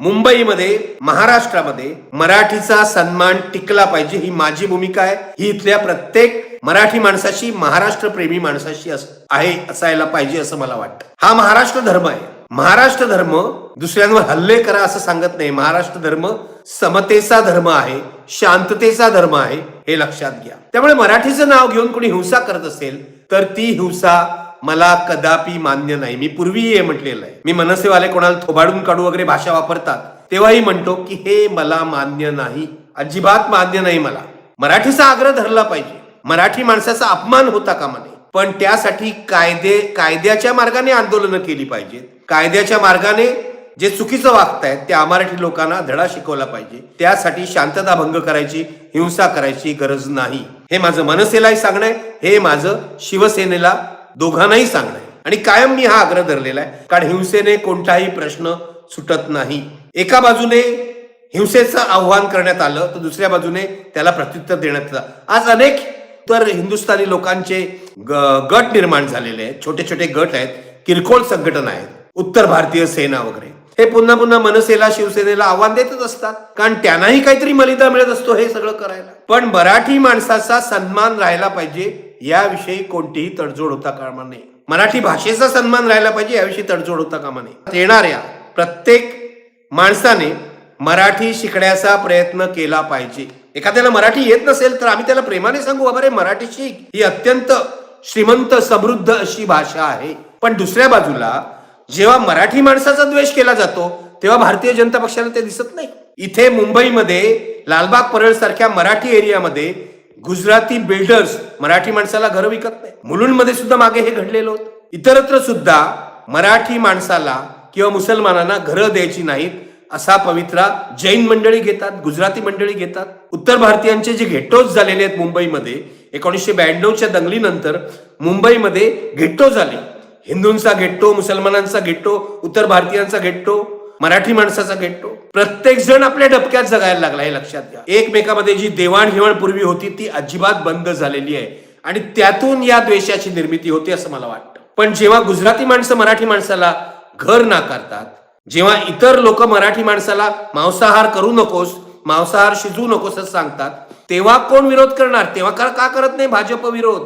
मुंबईमध्ये महाराष्ट्रामध्ये मराठीचा सन्मान टिकला पाहिजे ही माझी भूमिका आहे. ही इथल्या प्रत्येक मराठी माणसाशी महाराष्ट्र प्रेमी माणसाशी आहे असायला पाहिजे असं मला वाटतं. हा महाराष्ट्र धर्म आहे. महाराष्ट्र धर्म दुसऱ्यांवर हल्ले करा असं सांगत नाही. महाराष्ट्र धर्म समतेचा धर्म आहे शांततेचा धर्म आहे हे लक्षात घ्या. त्यामुळे मराठीचं नाव घेऊन कोणी हिंसा करत असेल तर ती हिंसा मला कदापि मान्य नाही. मी पूर्वीही हे म्हटलेलं आहे. मी मनसेवाले कोणाला थोबाडून काढू वगैरे भाषा वापरतात तेव्हाही म्हणतो की हे मला मान्य नाही. अजिबात मान्य नाही मला. मराठीचा आग्रह धरला पाहिजे. मराठी माणसाचा अपमान होता कामा नये. पण त्यासाठी कायदे कायद्याच्या मार्गाने आंदोलनं केली पाहिजेत. कायद्याच्या मार्गाने जे चुकीचं वागतायत त्या अमराठी लोकांना धडा शिकवला पाहिजे. त्यासाठी शांतता भंग करायची हिंसा करायची गरज नाही. हे माझं मनसेलाही सांगणं आहे. हे माझं शिवसेनेला दोघांनाही सांगणं आहे. आणि कायम मी हा आग्रह धरलेला आहे कारण हिंसेने कोणताही प्रश्न सुटत नाही. एका बाजूने हिंसेचं आव्हान करण्यात आलं तर दुसऱ्या बाजूने त्याला प्रत्युत्तर देण्यात आलं. आज अनेक तर हिंदुस्थानी लोकांचे ग- गट निर्माण झालेले आहेत. छोटे छोटे गट आहेत किरकोळ संघटना आहेत. उत्तर भारतीय सेना वगैरे. हे पुन्हा पुन्हा मनसेला शिवसेनेला आव्हान देतच असतात. कारण त्यांनाही काहीतरी मलिदा मिळत असतो हे सगळं करायला. पण मराठी माणसाचा सन्मान राहायला पाहिजे याविषयी कोणतीही तडजोड होता कामा नये. मराठी भाषेचा सन्मान राहिला पाहिजे याविषयी तडजोड होता कामा नये. येणाऱ्या प्रत्येक माणसाने मराठी शिकण्याचा प्रयत्न केला पाहिजे. एखाद्याला मराठी येत नसेल तर आम्ही त्याला प्रेमाने सांगू बाबा रे मराठी शिक. ही अत्यंत श्रीमंत समृद्ध अशी भाषा आहे. पण दुसऱ्या बाजूला जेव्हा मराठी माणसाचा द्वेष केला जातो तेव्हा भारतीय जनता पक्षाला ते दिसत नाही. इथे मुंबईमध्ये लालबाग परळ सारख्या मराठी एरियामध्ये गुजराती बिल्डर्स मराठी माणसाला घर विकत नाही. मुलुंडमध्ये सुद्धा मागे हे घडलेलं होतं. इतरत्र सुद्धा मराठी माणसाला किंवा मुसलमानांना घरं द्यायची नाहीत असा पवित्रा जैन मंडळी घेतात गुजराती मंडळी घेतात. उत्तर भारतीयांचे जे घेटोज झालेले आहेत मुंबईमध्ये एकोणीसशे ब्याण्णवच्या दंगलीनंतर मुंबईमध्ये घेट्टो झाले. हिंदूंचा गेट्टो मुसलमानांचा गेट्टो उत्तर भारतीयांचा गेट्टो मराठी माणसाचा गेटो प्रत्येक जण आपल्या डबक्यात जगायला लागला हे लक्षात घ्या. एकमेकामध्ये जी देवाणघेवाण पूर्वी होती ती अजिबात बंद झालेली आहे. आणि त्यातून या द्वेषाची निर्मिती होते असं मला वाटतं. पण जेव्हा गुजराती माणसं मराठी माणसाला घर नाकारतात जेव्हा इतर लोक मराठी माणसाला मांसाहार करू नकोस मांसाहार शिजवू नकोस असं सांगतात तेव्हा कोण विरोध करणार? तेव्हा का करत नाही भाजप विरोध?